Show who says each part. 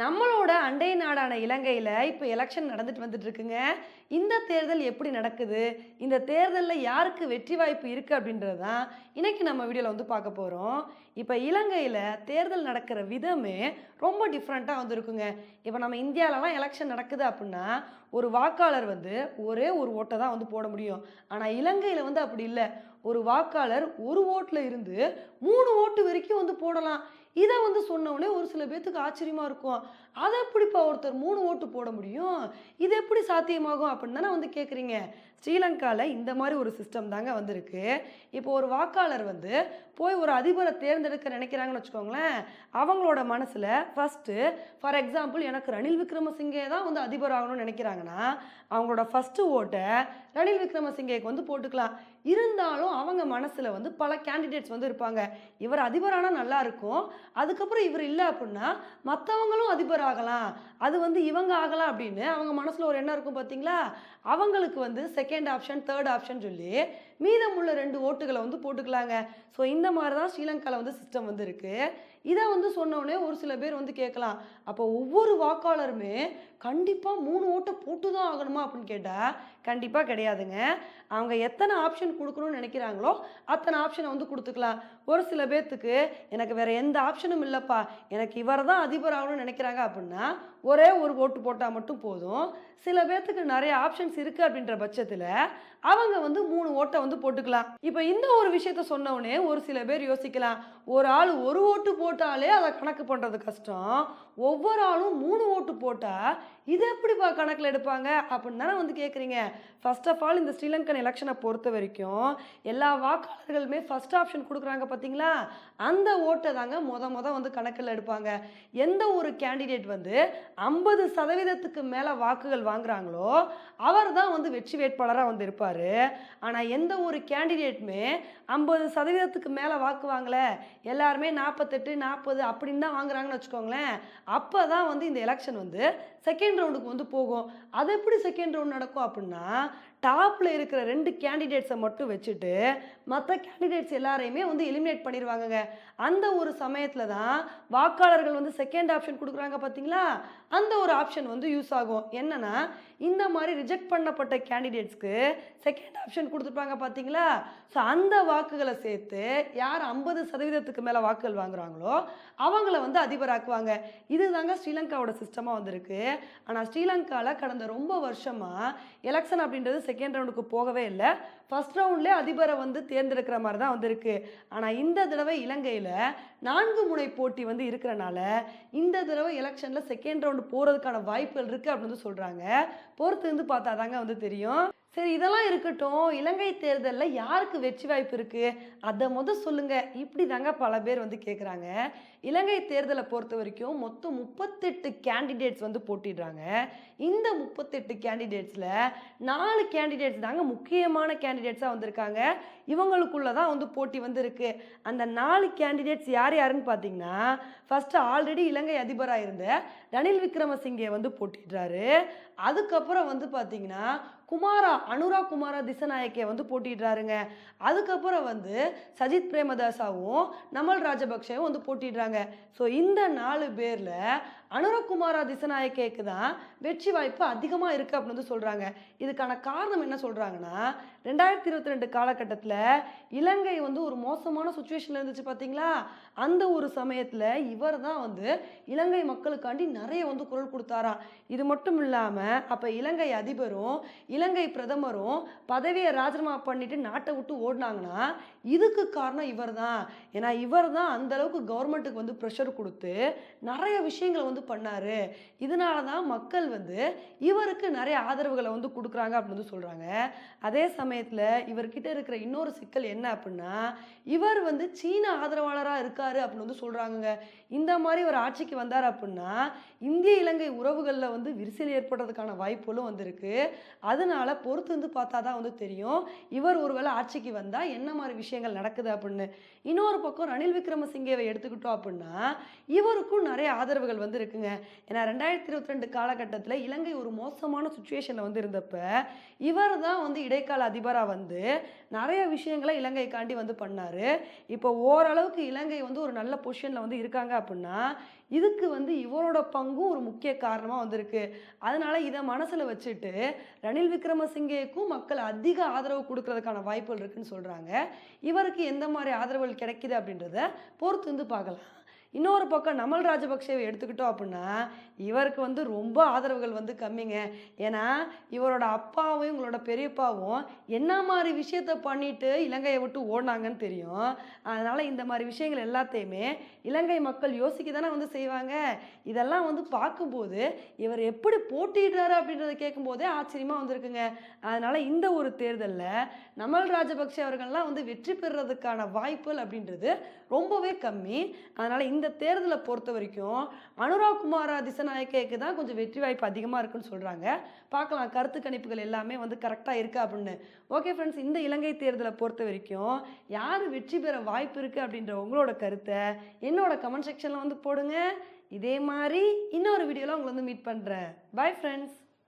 Speaker 1: நம்மளோட அண்டை நாடான இலங்கையில் இப்போ எலெக்ஷன் நடந்துட்டு வந்துட்டு இருக்குங்க. இந்த தேர்தல் எப்படி நடக்குது? இந்த தேர்தலில் யாருக்கு வெற்றி வாய்ப்பு இருக்குது அப்படின்றது தான் இன்னைக்கு நம்ம வீடியோவில் வந்து பார்க்க போகிறோம் இப்போ இலங்கையில் தேர்தல் நடக்கிற விதமே ரொம்ப டிஃப்ரெண்ட்டாக வந்து இருக்குங்க இப்போ நம்ம இந்தியாவிலலாம் எலெக்ஷன் நடக்குது அப்படின்னா ஒரு வாக்காளர் வந்து ஒரே ஒரு ஓட்டை தான் வந்து போட முடியும். ஆனால் இலங்கையில் வந்து அப்படி இல்லை. ஒரு வாக்காளர் ஒரு ஓட்டில் இருந்து மூணு ஓட்டு வரைக்கும் வந்து போடலாம். இதை வந்து சொன்னவுடனே ஒரு சில பேர்த்துக்கு ஆச்சரியமாக இருக்கும். அதை எப்படிப்பா ஒருத்தர் மூணு ஓட்டு போட முடியும்? இது எப்படி சாத்தியமாகும் அப்படின்னு தானே வந்து கேட்குறீங்க ஸ்ரீலங்காவில் இந்த மாதிரி ஒரு சிஸ்டம் தாங்க வந்திருக்கு. இப்போ ஒரு வாக்காளர் வந்து போய் ஒரு அதிபரை தேர்ந்தெடுக்க நினைக்கிறாங்கன்னு வச்சுக்கோங்களேன். அவங்களோட மனசில் ஃபஸ்ட்டு ஃபார் எக்ஸாம்பிள் எனக்கு ரணில் விக்ரமசிங்கே தான் வந்து அதிபர் ஆகணும்னு நினைக்கிறாங்கன்னா அவங்களோட ஃபஸ்ட்டு ஓட்டை ரணில் விக்ரமசிங்கேக்கு வந்து போட்டுக்கலாம். இருந்தாலும் அவங்க மனசில் வந்து பல கேண்டிடேட்ஸ் வந்து இருப்பாங்க. இவர் அதிபரானால் நல்லா இருக்கும். அதுக்கப்புறம் இவர் இல்லை அப்படின்னா மற்றவங்களும் அதிபர் ஆகலாம். அது வந்து இவங்க ஆகலாம் அப்படின்னு அவங்க மனசில் ஒரு எண்ணம் இருக்கும் பார்த்தீங்களா அவங்களுக்கு வந்து செகண்ட் ஆப்ஷன் தேர்ட் ஆப்ஷன் சொல்லி மீதமுள்ள ரெண்டு ஓட்டுகளை வந்து போட்டுக்கலாங்க. ஸோ இந்த மாதிரி தான் ஸ்ரீலங்காவில் வந்து சிஸ்டம் வந்து இருக்குது இதை வந்து சொன்னோடனே ஒரு சில பேர் வந்து கேட்கலாம். அப்போ ஒவ்வொரு வாக்காளருமே கண்டிப்பாக மூணு ஓட்டை போட்டு தான் ஆகணுமா அப்படின்னு கேட்டால் கண்டிப்பாக கிடையாதுங்க. அவங்க எத்தனை ஆப்ஷன் கொடுக்கணும்னு நினைக்கிறாங்களோ அத்தனை ஆப்ஷனை வந்து கொடுத்துக்கலாம். ஒரு சில பேர்த்துக்கு எனக்கு வேறு எந்த ஆப்ஷனும் இல்லைப்பா. எனக்கு இவர் தான் அதிபர் ஆகணும்னு நினைக்கிறாங்க அப்படின்னா ஒரே ஒரு ஓட்டு போட்டால் மட்டும் போதும். சில பேர்த்துக்கு நிறைய ஆப்ஷன்ஸ் இருக்குது அப்படின்ற பட்சத்தில் அவங்க வந்து மூணு ஓட்டை வந்து போட்டுக்கலாம். இப்போ இந்த ஒரு விஷயத்த சொன்ன ஒரு சில பேர் யோசிக்கலாம். ஒரு ஆள் ஒரு ஓட்டு போட்டாலே அதை கணக்கு பண்ணுறது கஷ்டம். ஒவ்வொரு ஆளும் மூணு ஓட்டு போட்டால் இது எப்படிப்பா கணக்கில் எடுப்பாங்க அப்படின்னு தானே வந்து கேட்குறீங்க ஃபர்ஸ்ட் ஆஃப் ஆல் இந்த ஸ்ரீலங்கன் எலெக்ஷனை பொறுத்த வரைக்கும் எல்லா வாக்காளர்களுமே ஃபர்ஸ்ட் ஆப்ஷன் கொடுக்குறாங்க பார்த்தீங்களா அந்த ஓட்டை தாங்க மொத மொதல் வந்து கணக்கில் எடுப்பாங்க. எந்த ஒரு கேண்டிடேட் வந்து ஐம்பது சதவீதத்துக்கு மேலே வாக்குகள் வாங்குறாங்களோ அவர் தான் வந்து வெற்றி வேட்பாளராக வந்து இருப்பார். ஆனால் எந்த ஒரு கேண்டிடேட்டுமே ஐம்பது சதவீதத்துக்கு மேலே வாக்கு வாங்கல. எல்லாருமே நாற்பத்தெட்டு நாற்பது அப்படின்னு தான் வாங்குறாங்கன்னு வச்சுக்கோங்களேன். அப்போ தான் வந்து இந்த எலெக்ஷன் வந்து செகண்ட் ரவுண்டுக்கு வந்து போகும். அது எப்படி செகண்ட் ரவுண்ட் நடக்கும் அப்படின்னா டாப்பில் இருக்கிற ரெண்டு கேண்டிடேட்ஸை மட்டும் வச்சுட்டு மற்ற கேண்டிடேட்ஸ் எல்லாரையுமே வந்து எலிமினேட் பண்ணிடுவாங்கங்க. அந்த ஒரு சமயத்தில் தான் வாக்காளர்கள் வந்து செகண்ட் ஆப்ஷன் கொடுக்குறாங்க பார்த்தீங்களா? அந்த ஒரு ஆப்ஷன் வந்து யூஸ் ஆகும். என்னன்னா இந்த மாதிரி ரிஜெக்ட் பண்ணப்பட்ட கேண்டிடேட்ஸ்க்கு செகண்ட் ஆப்ஷன் கொடுத்துருப்பாங்க பார்த்தீங்களா? ஸோ அந்த வாக்குகளை சேர்த்து யார் ஐம்பது சதவீதத்துக்கு மேலே வாக்குகள் வாங்குறாங்களோ அவங்கள வந்து அதிபராக்குவாங்க. இதுதாங்க ஸ்ரீலங்காவோட சிஸ்டமாக வந்திருக்கு. ஆனால் ஸ்ரீலங்காவில் கடந்த ரொம்ப வருஷமாக எலெக்ஷன் அப்படின்றது செகண்ட் ரவுண்டுக்கு போகவே இல்லை. ஃபர்ஸ்ட் ரவுண்ட்லேயே அதிபரை வந்து தேர்ந்தெடுக்கிற மாதிரி தான் வந்திருக்கு. ஆனால் இந்த தடவை இலங்கையில் நான்கு முனை போட்டி வந்து இருக்கிறனால இந்த தடவை எலெக்ஷனில் செகண்ட் ரவுண்டு போகிறதுக்கான வாய்ப்புகள் இருக்குது அப்படின்னு வந்து சொல்கிறாங்க பொறுத்து இருந்து பார்த்தா தாங்க வந்து தெரியும். சரி இதெல்லாம் இருக்கட்டும். இலங்கை தேர்தலில் யாருக்கு வெற்றி வாய்ப்பு இருக்குது அதை முத சொல்லுங்க. இப்படி தாங்க பல பேர் வந்து கேட்குறாங்க இலங்கை தேர்தலை பொறுத்த வரைக்கும் மொத்தம் முப்பத்தெட்டு கேண்டிடேட்ஸ் வந்து போட்டிடுறாங்க. இந்த முப்பத்தெட்டு கேண்டிடேட்ஸில் நாலு கேண்டிடேட்ஸ் தாங்க முக்கியமான கேண்டிடேட்ஸாக வந்திருக்காங்க. இவங்களுக்குள்ள தான் வந்து போட்டி வந்து இருக்கு அந்த நாலு கேண்டிடேட்ஸ் யார் யாருன்னு பார்த்தீங்கன்னா ஃபஸ்ட்டு ஆல்ரெடி இலங்கை அதிபராக இருந்த ரணில் விக்ரமசிங்கே வந்து போட்டிடுறாரு. அதுக்கப்புறம் வந்து பார்த்தீங்கன்னா குமாரா அனுரா குமாரா திசநாயக்கே வந்து போட்டிடுறாருங்க அதுக்கப்புறம் வந்து சஜித் பிரேமதாசாவும் நமல் ராஜபக்சேவும் வந்து போட்டிடுறாங்க ஸோ இந்த நாலு பேரில் அனுரகுமாரா திசநாயக்கேக்கு தான் வெற்றி வாய்ப்பு அதிகமாக இருக்குது அப்படின்னு வந்து சொல்கிறாங்க இதுக்கான காரணம் என்ன சொல்கிறாங்கன்னா ரெண்டாயிரத்தி இருபத்தி ரெண்டு காலகட்டத்தில் இலங்கை வந்து ஒரு மோசமான சுச்சுவேஷனில் இருந்துச்சு பார்த்தீங்களா அந்த ஒரு சமயத்தில் இவர் தான் வந்து இலங்கை மக்களுக்காண்டி நிறைய வந்து குரல் கொடுத்தாராம் இது மட்டும் இல்லாமல் அப்போ இலங்கை அதிபரும் இலங்கை பிரதமரும் பதவியை ராஜினாமா பண்ணிட்டு நாட்டை விட்டு ஓடினாங்கன்னா இதுக்கு காரணம் இவர் தான் ஏன்னா இவர் தான் அந்தளவுக்கு கவர்மெண்ட்டுக்கு வந்து ப்ரெஷர் கொடுத்து நிறைய விஷயங்களை வந்து பண்ணாரு. இதனால தான் மக்கள் வந்து இவருக்கு நிறைய ஆதரவுகளை வந்து கொடுக்குறாங்க அப்படின்னு வந்து சொல்கிறாங்க அதே சமயத்தில் இவர்கிட்ட இருக்கிற இன்னொரு சிக்கல் என்ன அப்படின்னா இவர் வந்து சீன ஆதரவாளராக இருக்காரு அப்படின்னு வந்து சொல்கிறாங்கங்க இந்த மாதிரி ஒரு ஆட்சிக்கு வந்தார் அப்படின்னா இந்திய இலங்கை உறவுகளில் வந்து விரிசல் ஏற்படுறதுக்கான வாய்ப்புகளும் வந்திருக்கு. அதனால பொறுத்து வந்து பார்த்தா தான் வந்து தெரியும் இவர் ஒருவேளை ஆட்சிக்கு வந்தால் என்ன மாதிரி விஷயங்கள் நடக்குது அப்படின்னு. இன்னொரு பக்கம் ரணில் விக்ரமசிங்கேவை எடுத்துக்கிட்டோம் அப்படின்னா இவருக்கும் நிறைய ஆதரவுகள் வந்து இருக்கு இருக்குங்க. ஏன்னா ரெண்டாயிரத்தி இருபத்தி ரெண்டு காலகட்டத்தில் இலங்கை ஒரு மோசமான சுச்சுவேஷனில் வந்து இருந்தப்ப இவர் தான் வந்து இடைக்கால அதிபராக வந்து நிறைய விஷயங்களை இலங்கைக்காண்டி வந்து பண்ணார். இப்போ ஓரளவுக்கு இலங்கை வந்து ஒரு நல்ல பொசிஷனில் வந்து இருக்காங்க அப்படின்னா இதுக்கு வந்து இவரோட பங்கும் ஒரு முக்கிய காரணமாக வந்திருக்கு. அதனால் இதை மனசில் வச்சுட்டு ரணில் விக்ரமசிங்கேக்கும் மக்கள் அதிக ஆதரவு கொடுக்கறதுக்கான வாய்ப்புகள் இருக்குன்னு சொல்கிறாங்க இவருக்கு எந்த மாதிரி ஆதரவுகள் கிடைக்குது அப்படின்றத பொறுத்து வந்து பார்க்கலாம் இன்னொரு பக்கம் நமல் ராஜபக்சேவை எடுத்துக்கிட்டோம் அப்படின்னா இவருக்கு வந்து ரொம்ப ஆதரவுகள் வந்து கம்மிங்க. ஏன்னா இவரோட அப்பாவும் இவங்களோட பெரியப்பாவும் என்ன மாதிரி விஷயத்த பண்ணிட்டு இலங்கையை விட்டு ஓடினாங்கன்னு தெரியும். அதனால் இந்த மாதிரி விஷயங்கள் எல்லாத்தையுமே இலங்கை மக்கள் யோசிக்க தானே வந்து செய்வாங்க. இதெல்லாம் வந்து பார்க்கும்போது இவர் எப்படி போட்டிடுறாரு அப்படின்றத கேட்கும்போதே ஆச்சரியமாக வந்திருக்குங்க. அதனால் இந்த ஒரு தேர்தலில் நமல் ராஜபக்ஷ அவர்கள்லாம் வந்து வெற்றி பெறுறதுக்கான வாய்ப்புகள் அப்படின்றது ரொம்பவே கம்மி. அதனால் இந்த இந்த தேர்தலை பொறுத்த வரைக்கும் அனுராக் குமாரா திசநாயக்கேக்கு தான் கொஞ்சம் வெற்றி வாய்ப்பு அதிகமாக இருக்குன்னு சொல்கிறாங்க பார்க்கலாம் கருத்து கணிப்புகள் எல்லாமே வந்து கரெக்டாக இருக்கா அப்படின்னு. ஓகே ஃப்ரெண்ட்ஸ் இந்த இலங்கை தேர்தலை பொறுத்த வரைக்கும் யார் வெற்றி பெற வாய்ப்பு இருக்குது அப்படின்ற உங்களோட கருத்தை என்னோட கமெண்ட் செக்ஷனில் வந்து போடுங்க. இதே மாதிரி இன்னொரு வீடியோவில் உங்களை வந்து மீட் பண்ணுறேன் பை ஃப்ரெண்ட்ஸ்